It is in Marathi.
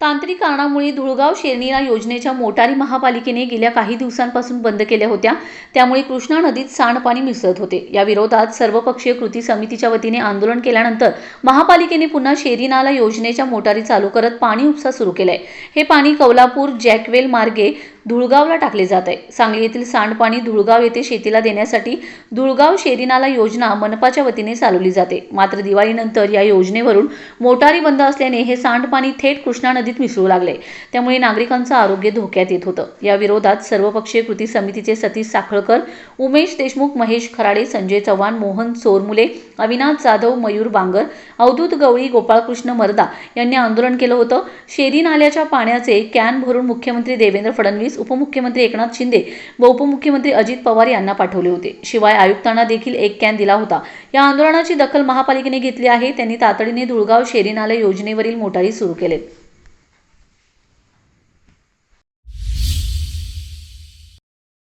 तांत्रिक कारणामुळे धुळगाव शेरणीला योजनेच्या मोटारी महापालिकेने गेल्या काही दिवसांपासून बंद केल्या होत्या. त्यामुळे कृष्णा नदीत सांडपाणी मिसळत होते. या विरोधात सर्वपक्षीय कृती समितीच्या वतीने आंदोलन केल्यानंतर महापालिकेने पुन्हा शेरीनाला योजनेच्या मोटारी चालू करत पाणी उपसा सुरू केलाय. हे पाणी कौलापूर जॅकवेल मार्गे धुळगावला टाकले जात आहे. सांगली येथील सांडपाणी धुळगाव येथे शेतीला देण्यासाठी धुळगाव शेरीनाला योजना मनपाच्या वतीने चालवली जाते. मात्र दिवाळीनंतर या योजनेवरून मोटारी बंद असल्याने हे सांडपाणी थेट कृष्णा नदीत मिसळू लागले. त्यामुळे नागरिकांचं आरोग्य धोक्यात येत होतं. या विरोधात सर्वपक्षीय कृती समितीचे सतीश साखळकर उमेश देशमुख महेश खराडे संजय चव्हाण मोहन चोरमुले अविनाश जाधव मयूर बांगर अवधूत गवळी गोपाळकृष्ण मर्दा यांनी आंदोलन केलं होतं. शेरी नाल्याच्या पाण्याचे कॅन भरून मुख्यमंत्री देवेंद्र फडणवीस उपमुख्यमंत्री एकनाथ शिंदे व उपमुख्यमंत्री अजित पवार यांना पाठवले होते. शिवाय आयुक्तांना देखील एक कॅन दिला होता. या आंदोलनाची दखल महापालिकेने घेतली आहे. त्यांनी तातडीने धुळगाव शेरीनालय योजनेवरील मोटारी सुरू केले.